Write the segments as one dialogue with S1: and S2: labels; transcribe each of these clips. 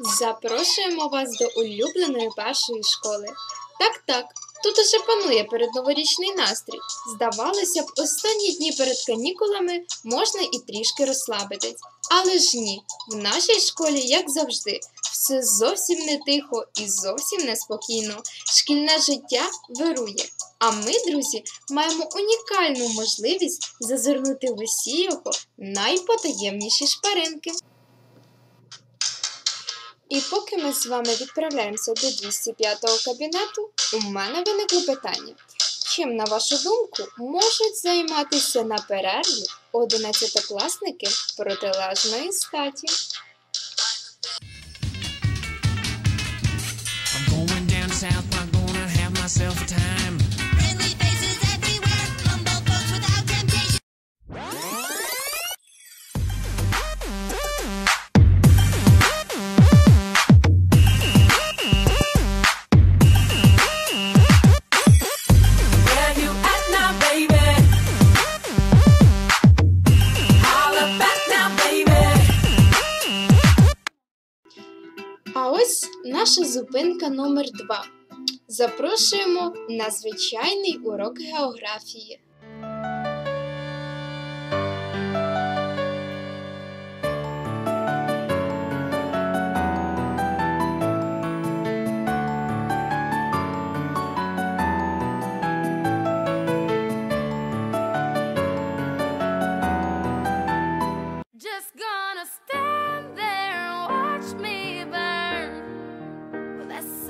S1: Запрошуємо вас до улюбленої першої школи. Так, так, тут уже панує передноворічний настрій. Здавалося б, останні дні перед канікулами можна і трішки розслабитись. Але ж ні, в нашій школі, як завжди, все зовсім не тихо і зовсім неспокійно. Шкільне життя вирує. А ми, друзі, маємо унікальну можливість зазирнути в усі його найпотаємніші шпаринки. І поки ми з вами відправляємося до 205-го кабінету, у мене виникло питання. Чим, на вашу думку, можуть займатися на перерві 11-класники протилежної статі?
S2: I'm going down south, I'm gonna have myself time.
S1: Наша зупинка номер 2 Запрошуємо на звичайний урок географії.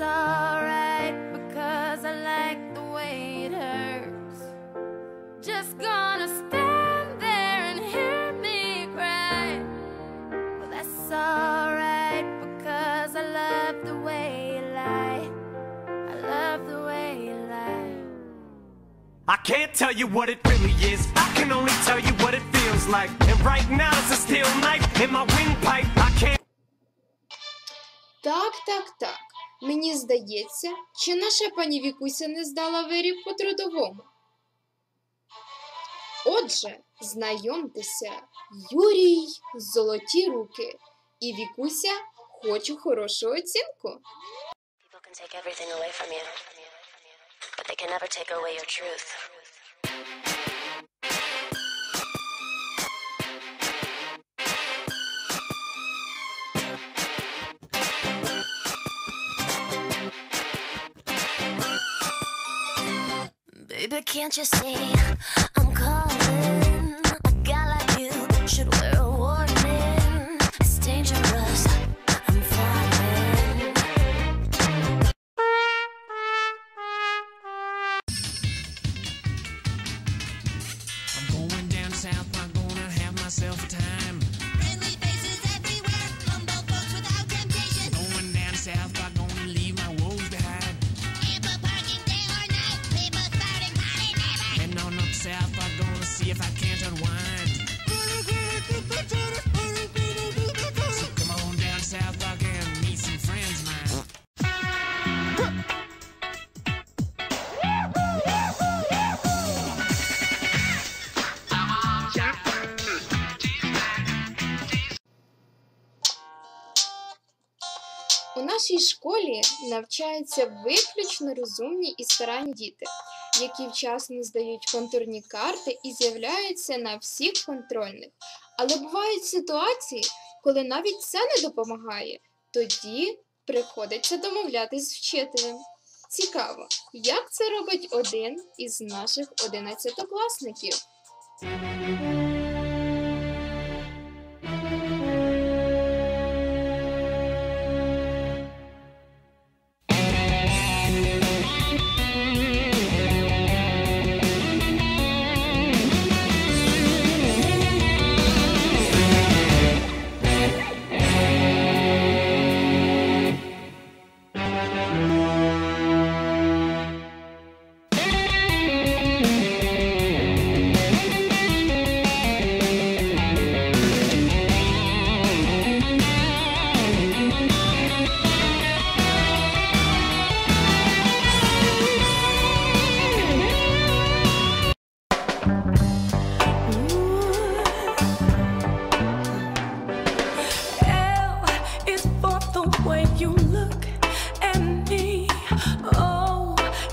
S3: alright because I like the way it hurts. Just gonna stand there and hear me cry. Well, that's alright because I love the way you lie. I love the way you lie.
S4: I can't tell you what it really is. I can only tell you what it feels like. And right now it's a steel knife in my windpipe. I can't.
S1: Так, так, так. Мені здається, чи наша пані Вікуся не здала виріб по трудовому. Отже, знайомтеся, Юрій золоті руки. І Вікуся хочу хорошу оцінку.
S5: But they can never take away your truth. Can't you see
S1: нашій школі навчаються виключно розумні і старанні діти, які вчасно здають контурні карти і з'являються на всіх контрольних. Але бувають ситуації, коли навіть це не допомагає, тоді приходиться домовлятись з вчителем. Цікаво, як це робить один із наших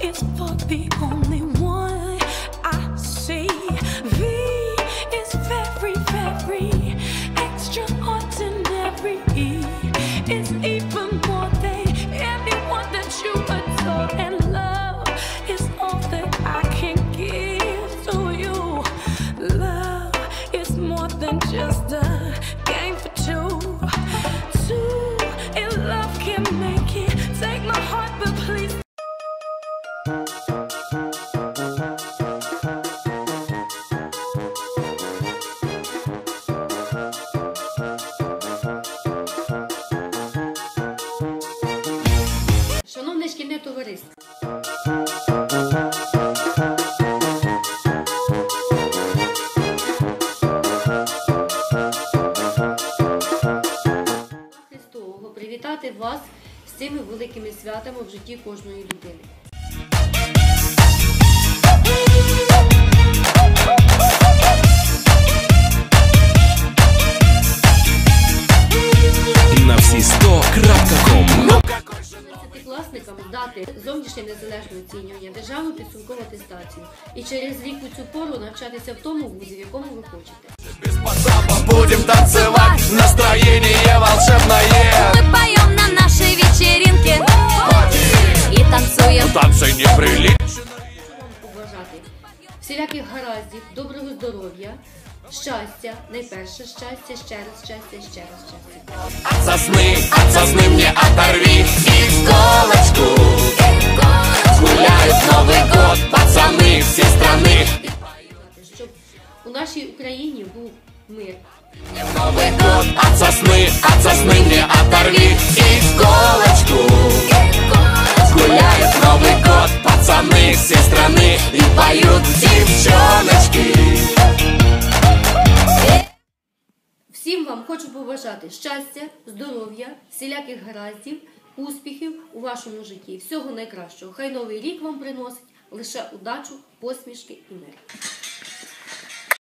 S1: is for the only one I see. Одинадцятикласників.
S6: вас з цими великими святами в житті кожної людини.
S7: на всі 100.com.
S6: Десятикласникам здати зовнішнє незалежне оцінювання, державну підсумкову атестацію і через рік у цю пору навчатися в тому вузі, в якому ви хочете.
S4: Будем танцевать, настроение
S6: всіляких гараздів, доброго здоров'я, щастя, найперше щастя, ще раз щастя, ще раз щастя.
S4: От сосны, от сосны мне оторви Иголочку Гуляют Новый год Пацаны всей страны
S6: Щоб у нашій Україні був мир.
S4: Новый год От сосны, от сосны мне оторви Иголочку Гуляют Новый год Пацаны всей страны И поют девчоночки
S6: Всім вам хочу побажати щастя, здоров'я, всіляких гараздів, успіхів у вашому житті. Всього найкращого. Хай новий рік вам приносить лише удачу, посмішки і мир.